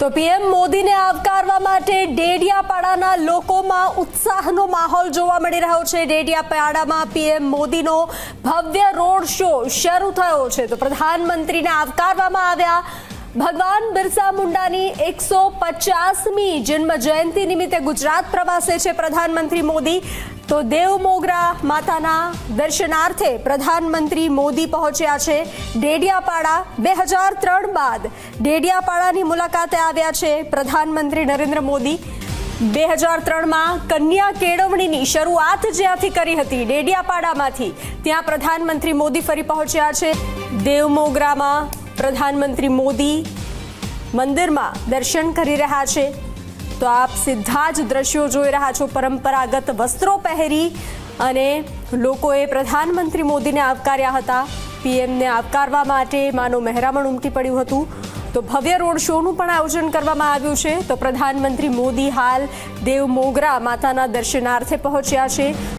તો પીએમ મોદીને આવકારવા માટે ડેડિયાપાડાના લોકોમાં ઉત્સાહનો માહોલ જોવા મળી રહ્યો છે. ડેડિયાપાડામાં પીએમ મોદીનો ભવ્ય રોડ શો શરૂ થયો છે. તો પ્રધાનમંત્રીને આવકારવામાં આવ્યા ભગવાન બિરસા મુંડાની એકસો પચાસમી જન્મ જયંતિ નિમિત્તે ગુજરાત પ્રવાસે છે પ્રધાનમંત્રી મોદી. તો દેવ મોગરા માતાના દર્શનાર્થે પ્રધાનમંત્રી મોદી પહોંચ્યા છે ડેડિયાપાડા. બે હજાર ત્રણ બાદ ડેડિયાપાડાની મુલાકાતે આવ્યા છે પ્રધાનમંત્રી નરેન્દ્ર મોદી. બે હજાર ત્રણમાં કન્યા કેળવણીની શરૂઆત જ્યાંથી કરી હતી ડેડિયાપાડામાંથી, ત્યાં પ્રધાનમંત્રી મોદી ફરી પહોંચ્યા છે. દેવમોગરામાં પ્રધાનમંત્રી મોદી મંદિરમાં દર્શન કરી રહ્યા છે. તો આપ સીધા જ દ્રશ્યો જોઈ રહ્યા છો. પરંપરાગત વસ્ત્રો પહેરી અને લોકોએ પ્રધાનમંત્રી મોદીને આવકાર્યા હતા. પીએમને આવકારવા માટે માનો મહેરામણ ઉમટી પડ્યું હતું. તો ભવ્ય રોડ શોનું પણ આયોજન કરવામાં આવ્યું છે. તો પ્રધાનમંત્રી મોદી હાલ દેવ મોગરા માતાના દર્શનાર્થે પહોંચ્યા છે.